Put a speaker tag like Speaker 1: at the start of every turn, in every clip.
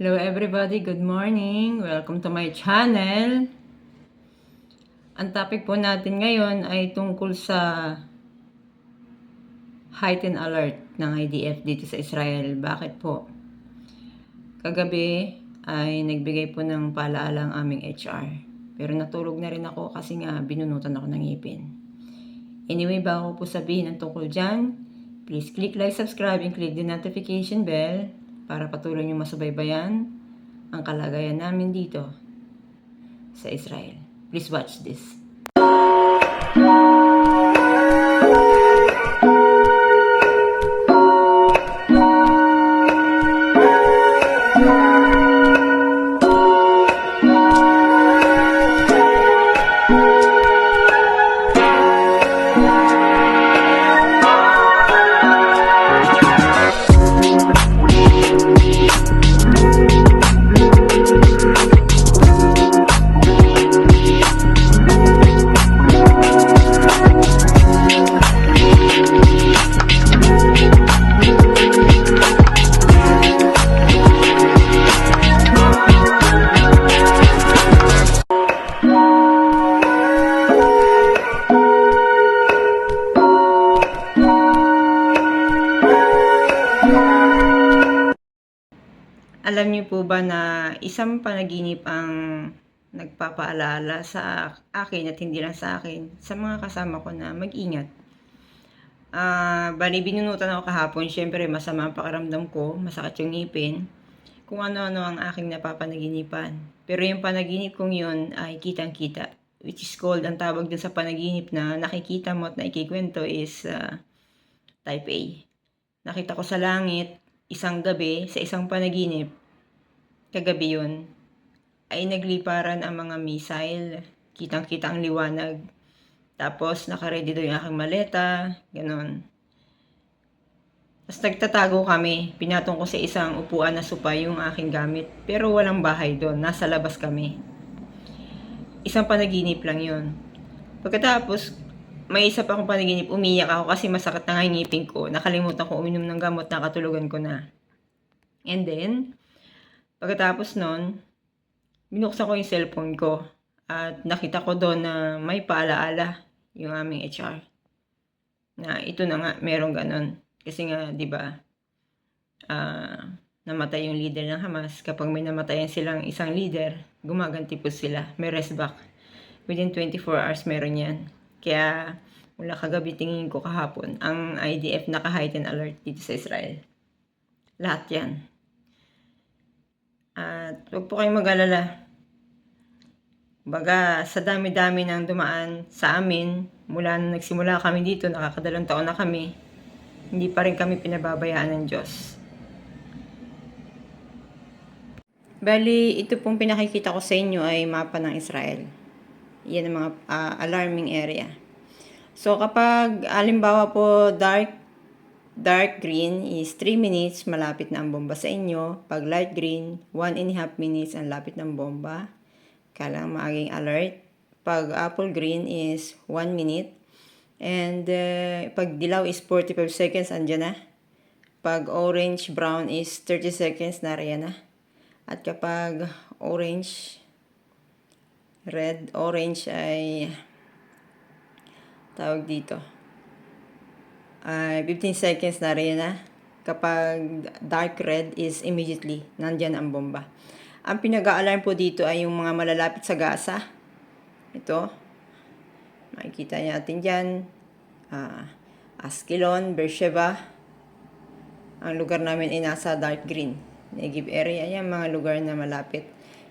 Speaker 1: Hello everybody, good morning. Welcome to my channel. Ang topic po natin ngayon ay tungkol sa heightened alert ng IDF dito sa Israel. Bakit po? Kagabi ay nagbigay po ng paalaala ang aming HR. Pero natulog na rin ako kasi nga binunutan ako ng ngipin. Anyway, bago po sabihin ang tungkol dyan, please click like, subscribe, and click the notification bell para patuloy niyo masubaybayan ang kalagayan namin dito sa Israel. Please watch this. Alam niyo po ba na isang panaginip ang nagpapaalala sa akin at hindi lang sa akin, sa mga kasama ko na mag-ingat. Ah, bali binunutan ako kahapon, syempre masama ang pakiramdam ko, masakit yung ngipin, kung ano-ano ang aking napapanaginipan. Pero yung panaginip kong yun ay kitang-kita, which is called, ang tawag dun sa panaginip na nakikita mo at naikikwento is ah, type A. Nakita ko sa langit, isang gabi, sa isang panaginip, kagabi yun, ay nagliparan ang mga missile. Kitang-kita ang liwanag. Tapos, nakaready doon yung aking maleta. Ganon. Tapos nagtatago kami. Pinatong ko sa isang upuan na supa yung aking gamit. Pero walang bahay doon. Nasa labas kami. Isang panaginip lang yun. Pagkatapos, may isa pa akong panaginip. Umiyak ako kasi masakit na nga yung ngipin ko. Nakalimutan ko uminom ng gamot. Nakatulugan ko na. And then, pagkatapos nun, binuksan ko yung cellphone ko at nakita ko doon na may paalaala yung aming HR. Na ito na nga, merong ganon. Kasi nga, di ba, ah, namatay yung leader ng Hamas. Kapag may namatayan silang isang leader, gumaganti po sila. May rest back. Within 24 hours, meron yan. Kaya, mula kagabi tingin ko kahapon, ang IDF naka-heightened alert dito sa Israel. Lahat yan. At huwag po kayong mag-alala. Baga, sa dami-dami ng dumaan sa amin, mula nung nagsimula kami dito, nakakadalawang taon na kami, hindi pa rin kami pinababayaan ng Diyos. Bali, ito pong pinakikita ko sa inyo ay mapa ng Israel. Yan ang mga ah, alarming area. So, kapag alimbawa po dark Dark green is 3 minutes, malapit na ang bomba sa inyo. Pag light green, 1 and a half minutes ang lapit ng bomba. Kailangan maging alert. Pag apple green is 1 minute. And uh, pag dilaw is 45 seconds, andyan na. Pag orange brown is 30 seconds, nariyan na. At kapag orange, red, orange ay tawag dito ay 15 seconds na rin na. Kapag dark red is immediately, nandyan ang bomba. Ang pinag-alarm po dito ay yung mga malalapit sa Gaza. Ito. Makikita natin dyan. Ah, Askelon, Beersheba. Ang lugar namin ay nasa dark green. Negev area yan, mga lugar na malapit.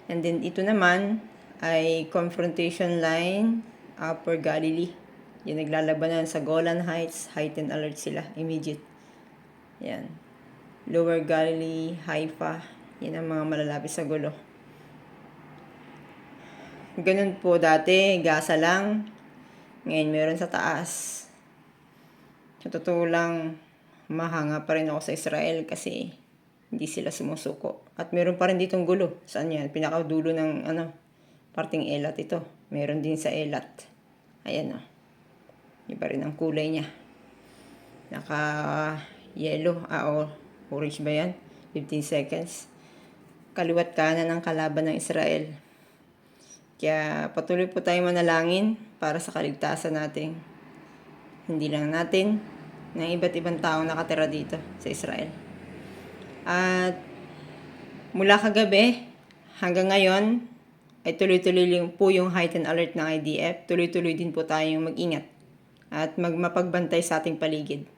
Speaker 1: And then ito naman ay confrontation line, Upper Galilee. Yan, naglalabanan sa Golan Heights, heightened alert sila, immediate. Yan. Lower Galilee, Haifa, yan ang mga malalapit sa gulo. Ganun po dati, Gaza lang. Ngayon meron sa taas. Sa totoo lang, mahanga pa rin ako sa Israel kasi hindi sila sumusuko. At meron pa rin ditong gulo. Saan yan? Pinakadulo ng ano, parting elat ito. Meron din sa elat. Ayan o. Iba rin ang kulay niya. Naka yellow, ah, o orange ba yan? 15 seconds. kaliwat kanan ng kalaban ng Israel. Kaya patuloy po tayong manalangin para sa kaligtasan natin. Hindi lang natin, ng iba't ibang taong nakatira dito sa Israel. At mula kagabi hanggang ngayon ay tuloy-tuloy po yung heightened alert ng IDF. Tuloy-tuloy din po tayong mag-ingat at magmapagbantay sa ating paligid.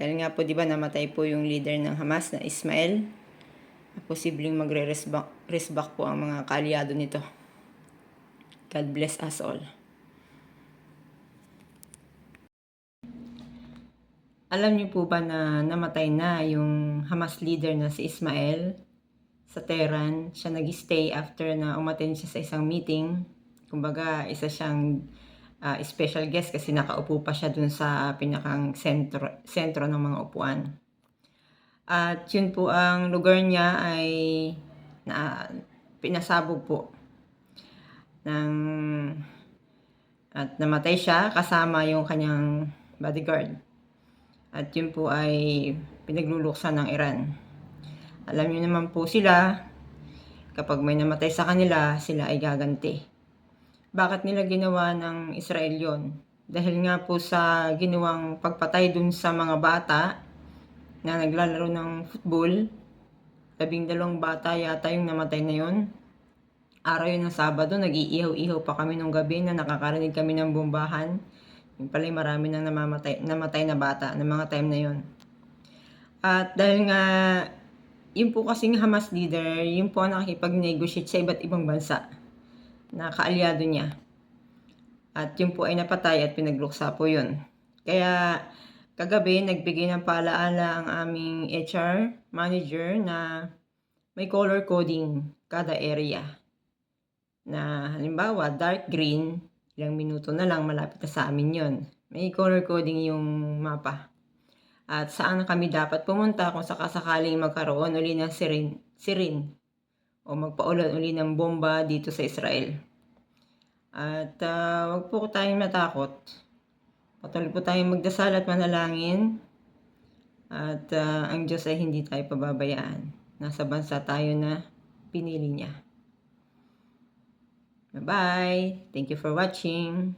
Speaker 1: Dahil nga po, di ba, namatay po yung leader ng Hamas na Ismail. Posibleng magre-resback po ang mga kaalyado nito. God bless us all. Alam niyo po ba na namatay na yung Hamas leader na si Ismail sa Tehran? Siya nag-stay after na umattend siya sa isang meeting. Kumbaga, isa siyang uh, special guest kasi nakaupo pa siya dun sa pinakang sentro, sentro ng mga upuan. At yun po ang lugar niya ay na, pinasabog po ng at namatay siya kasama yung kanyang bodyguard. At yun po ay pinagluluksan ng Iran. Alam niyo naman po sila, kapag may namatay sa kanila, sila ay gaganti. Bakit nila ginawa ng Israel yon? Dahil nga po sa ginawang pagpatay dun sa mga bata na naglalaro ng football, labing dalawang bata yata yung namatay na yon. Araw yun ng Sabado, nag-iihaw-ihaw pa kami nung gabi na nakakarinig kami ng bombahan. Yung pala marami nang namamatay, namatay na bata ng mga time na yon. At dahil nga, yun po kasing Hamas leader, yun po nakikipag-negotiate sa iba't ibang bansa na kaalyado niya. At yun po ay napatay at pinagluksa po yun. Kaya kagabi nagbigay ng paalaala ang aming HR manager na may color coding kada area na halimbawa dark green, ilang minuto na lang malapit na sa amin yon. May color coding yung mapa. At saan kami dapat pumunta kung sakasakaling magkaroon uli ng sirin, sirin o magpaulan uli ng bomba dito sa Israel. At uh, wag po tayong matakot. Patuloy po tayong magdasal at manalangin. At uh, ang Diyos ay hindi tayo pababayaan. Nasa bansa tayo na pinili niya. Bye-bye. Thank you for watching.